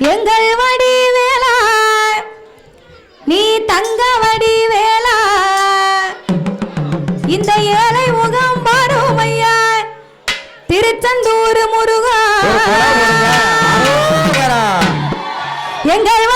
எங்கள் வடிவேலா நீ தங்க வடிவேலா. இந்த ஏழை முகம் பாடும் ஐயா திருச்செந்தூர் முருகா. எங்கள்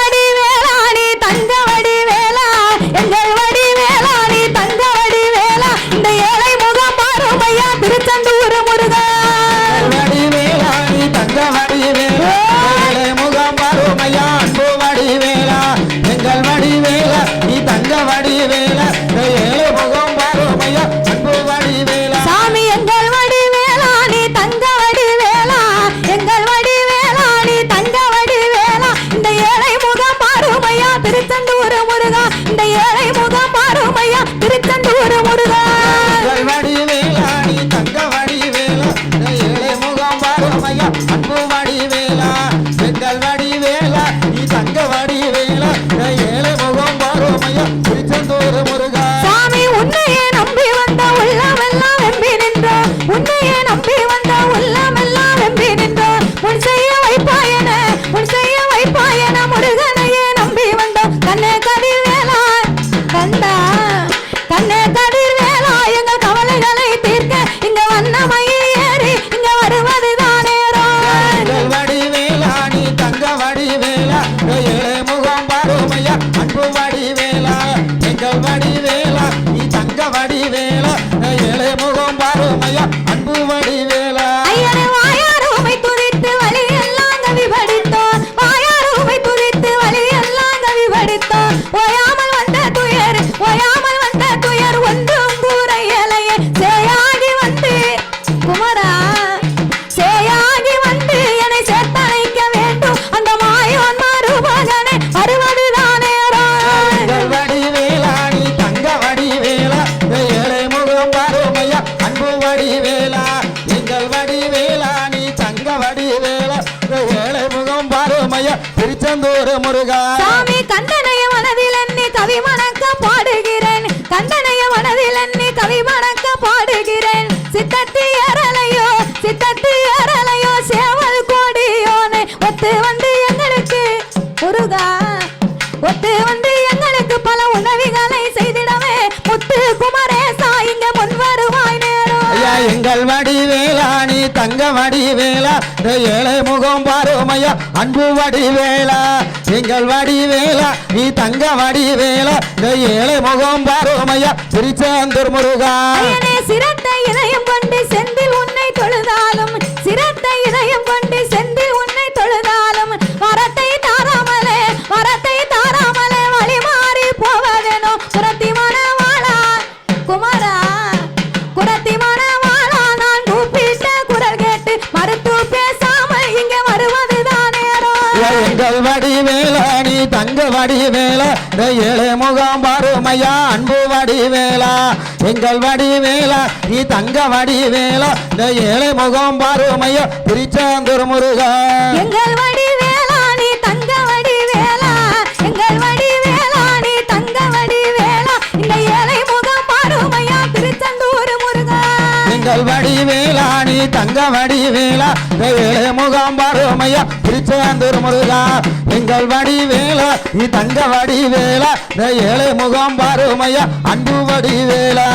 வடி வேலா நீ சங்க வடி வேலா ஏழை முகம் பாருமைய திருச்செந்தூர் முருகா. சாமி கந்தனைய மனதில் அன்னி கவி மணக்க பாடுகிறேன். கந்தனைய மனதில் அன்னி கவி மணக்க தங்க வடிவேலா இந்த ஏழை முகம் பாருமையா அன்பு வடிவேலா. எங்கள் வடிவேலா நீ தங்க வடிவேலா இந்த ஏழை முகம் பாருமையா சிரிச்சந்தூர் முருகா. சிறந்த இணையம் கொண்டு செந்தில் உன்னை தொழுதால் எங்கள் வடிவேலானி தங்க வடிவேலா ஏழை முகாம் பாருமையா அன்பு வடிவேலா. எங்கள் வடிவேலா நீ தங்க வடிவேலா ஏழை முகாம் பாருமையா திருச்செந்தூர் முருகா. எங்கள் வடி தங்க வடிவேலா வேலை முகாம் பாருமையா திருச்செந்தூர் முருகா. எங்கள் வடிவேலா நீ தங்க வடிவேலா ஏழை முகாம் பாருமையா அன்பு வடிவேலா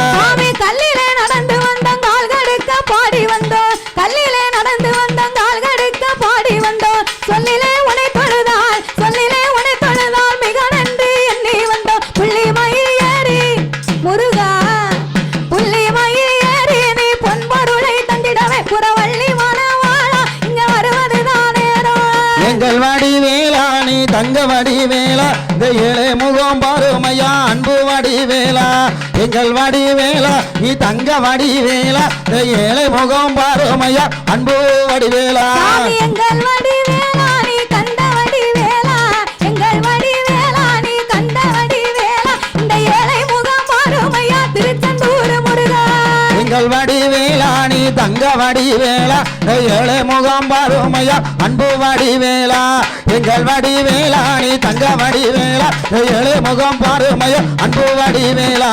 தங்க வடிவேலா இந்த ஏழை முகம் பாருமையா அன்பு வடிவேலா. எங்கள் வடிவேலா நீ தங்க வடிவேலா இந்த ஏழை முகம் பாருமையா அன்பு வடிவேலா. எங்கள் வடிவேலா. திங்கள் வடிவேலா நீ தங்க வடிவேலா. ஏழு முகம் பாருமையா அன்பு வடிவேலா. எங்கள் வடிவேலா நீ தங்க வடிவேலா. ஏழு முகம் பாருமையா அன்பு வடிவேலா.